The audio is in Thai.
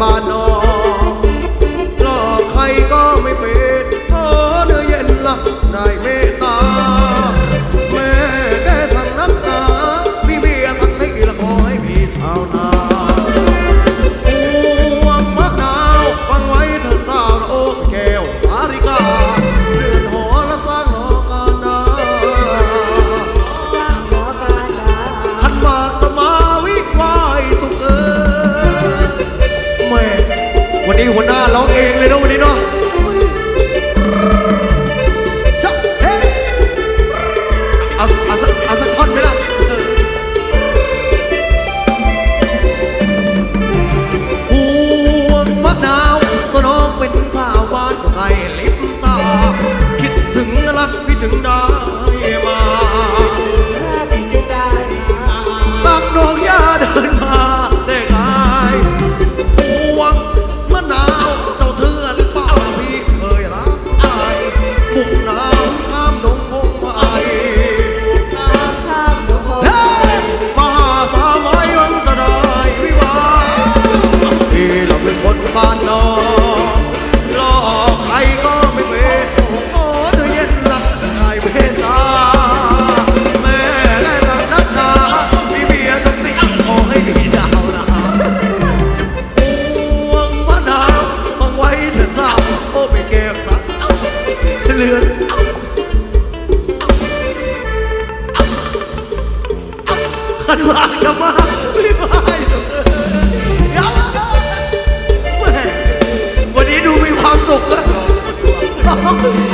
บ้านนอกหลอกใครก็ไม่เป็นเธอเนื้อเย็นละได้เมตตา แม่แกสั่งนักหนามีเบียทั้งที่ละขอให้มีชาวนาหวังมะนาวฟังไว้เธอสาวโอ้แก้วสาริกา ทุกนา ลือขันหลัจะมาไม่ไหวยังวันนี้ดูมีความสุขแล้ว